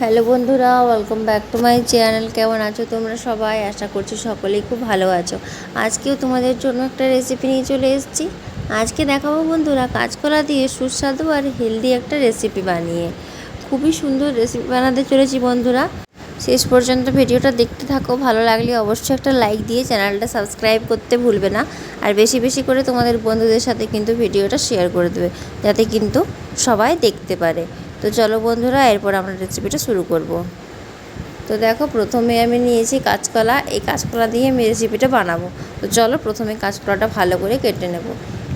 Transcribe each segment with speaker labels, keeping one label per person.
Speaker 1: Hello বন্ধুরা welcome back to my channel কেমন আছো তোমরা সবাই? আশা করছি সকলেই খুব ভালো আছো। আজকেও তোমাদের জন্য একটা রেসিপি নিয়ে চলে এসেছি। আজকে দেখাবো বন্ধুরা, কাঁচকলা দিয়ে সুস্বাদু আর হেলদি একটা রেসিপি বানিয়ে। খুবই সুন্দর রেসিপি বানাতে চলেছি বন্ধুরা। শেষ পর্যন্ত ভিডিওটা দেখতে থাকো, ভালো লাগলে অবশ্যই একটা লাইক দিয়ে চ্যানেলটা সাবস্ক্রাইব করতে ভুলবে না। আর বেশি বেশি করে তোমাদের বন্ধুদের সাথে কিন্তু ভিডিওটা শেয়ার করে দেবে, যাতে কিন্তু সবাই দেখতে পারে। তো চলো বন্ধুরা, এরপর আমরা রেসিপিটা শুরু করব। তো দেখো, প্রথমে আমি নিয়েছি কাঁচকলা। এই কাঁচকলা দিয়ে আমি রেসিপিটা বানাবো। তো চলো, প্রথমে কাঁচকলাটা ভালো করে কেটে নেব।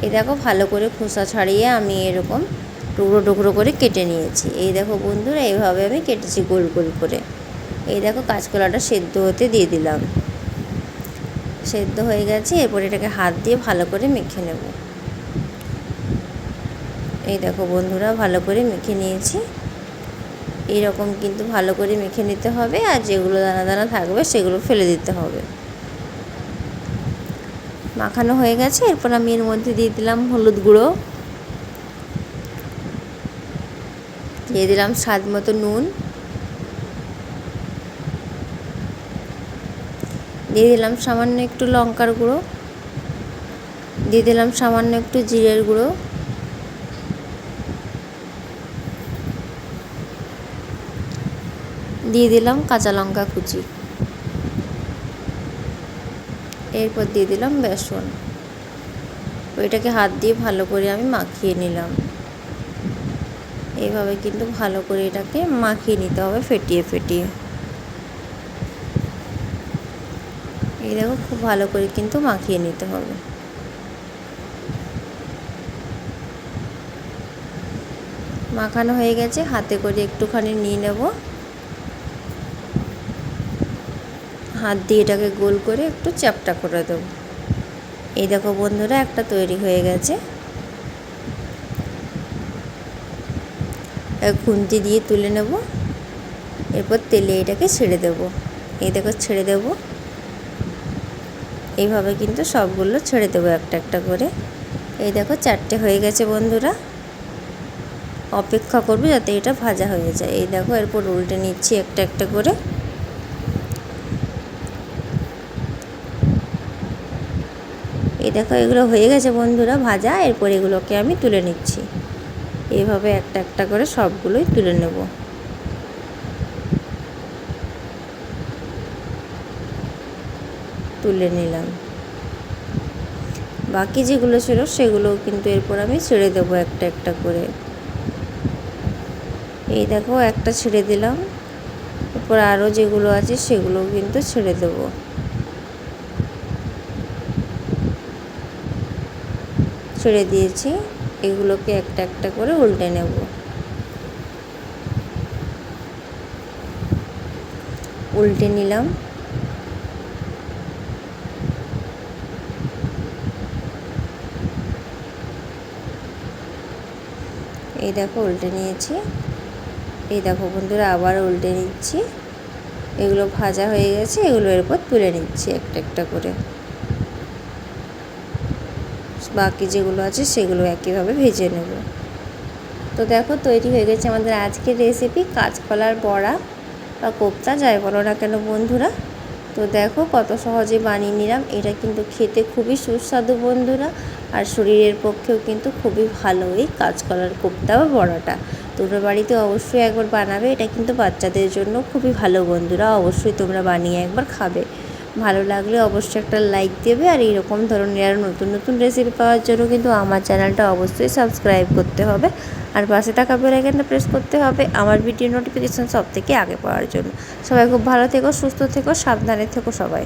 Speaker 1: এই দেখো, ভালো করে খোসা ছাড়িয়ে আমি এরকম টুকরো টুকরো করে কেটে নিয়েছি। এই দেখো বন্ধুরা, এইভাবে আমি কেটেছি গোল গোল করে। এই দেখো, কাঁচকলাটা সেদ্ধ হতে দিয়ে দিলাম। সেদ্ধ হয়ে গেছে, এরপর এটাকে হাত দিয়ে ভালো করে মেখে নেব। এই দেখো বন্ধুরা, ভালো করে মেখে নিয়েছি। এইরকম কিন্তু ভালো করে মেখে নিতে হবে, আর যেগুলো দানা দানা থাকবে সেগুলো ফেলে দিতে হবে। মাখানো হয়ে গেছে, এরপর আমি এর মধ্যে দিয়ে দিলাম হলুদ গুঁড়ো। দিয়ে দিলাম স্বাদ মতো নুন। দিয়ে দিলাম সামান্য একটু লঙ্কার গুঁড়ো। দিয়ে দিলাম সামান্য একটু জিরের গুঁড়ো। দিয়ে দিলাম কাঁচা লঙ্কা কুচি। এরপর দিয়ে দিলাম বেসন। ওইটাকে হাত দিয়ে ভালো করে আমি মাখিয়ে নিলাম। এইভাবে কিন্তু ভালো করে এটাকে মাখিয়ে নিতে হবে ফেটিয়ে ফেটিয়ে। এই দেখো, খুব ভালো করে কিন্তু মাখিয়ে নিতে হবে। মাখানো হয়ে গেছে, হাতে করে একটুখানি নিয়ে নেব। হাত দিয়ে এটাকে গোল করে একটু চ্যাপটা করে দেবো। এই দেখো বন্ধুরা, একটা তৈরি হয়ে গেছে। খুন্তি দিয়ে তুলে নেব। এরপর তেলে এটাকে ছেড়ে দেব। এই দেখো, ছেড়ে দেব। এইভাবে কিন্তু সবগুলো ছেড়ে দেবো একটা একটা করে। এই দেখো, চারটে হয়ে গেছে বন্ধুরা। অপেক্ষা করবে যাতে এটা ভাজা হয়ে যায়। এই দেখো, এরপর উল্টে নিচ্ছি একটা একটা করে। এই দেখো, এগুলো হয়ে গেছে বন্ধুরা ভাজা। এরপর এগুলোকে আমি তুলে নিচ্ছি। এইভাবে একটা একটা করে সবগুলোই তুলে নেব। তুলে নিলাম। বাকি যেগুলো ছিল সেগুলোও কিন্তু এরপর আমি ছেড়ে দেবো একটা একটা করে। এই দেখো, একটা ছেড়ে দিলাম। এরপর আরও যেগুলো আছে সেগুলোও কিন্তু ছেড়ে দেবো। ছেড়ে দিয়েছি, এগুলোকে একটা একটা করে উল্টে নেব। উল্টে নিলাম। এই দেখো উল্টে নিয়েছি। এই দেখো বন্ধুরা, আবার উল্টে নিচ্ছি। এগুলো ভাজা হয়ে গেছে, এগুলো এরপর তুলে নিচ্ছি একটা একটা করে। বাকি যেগুলো আছে সেগুলো একইভাবে ভেজে নেব। তো দেখো তৈরি হয়ে গেছে আমাদের আজকের রেসিপি কাঁচকলার বড়া বা কোপ্তা, যাই বলো না কেন বন্ধুরা। তো দেখো কত সহজে বানিয়ে নিলাম। এটা কিন্তু খেতে খুবই সুস্বাদু বন্ধুরা আর শরীরের পক্ষেও কিন্তু খুবই ভালো এই কাঁচকলার কোপ্তা বা বড়াটা। তোমরা বাড়িতে অবশ্যই একবার বানাবে। এটা কিন্তু বাচ্চাদের জন্য খুবই ভালো বন্ধুরা। অবশ্যই তোমরা বানিয়ে একবার খাবে। ভালো লাগলে অবশ্যই একটা লাইক দেবে। আর এইরকম ধরনের আরও নতুন নতুন রেসিপি পাওয়ার জন্য কিন্তু আমার চ্যানেলটা অবশ্যই সাবস্ক্রাইব করতে হবে। আর পাশে থাকা বেলাইকানটা প্রেস করতে হবে আমার ভিডিও নোটিফিকেশান সব থেকে আগে পাওয়ার জন্য। সবাই খুব ভালো থেকো, সুস্থ থেকো, সাবধানে থেকো সবাই।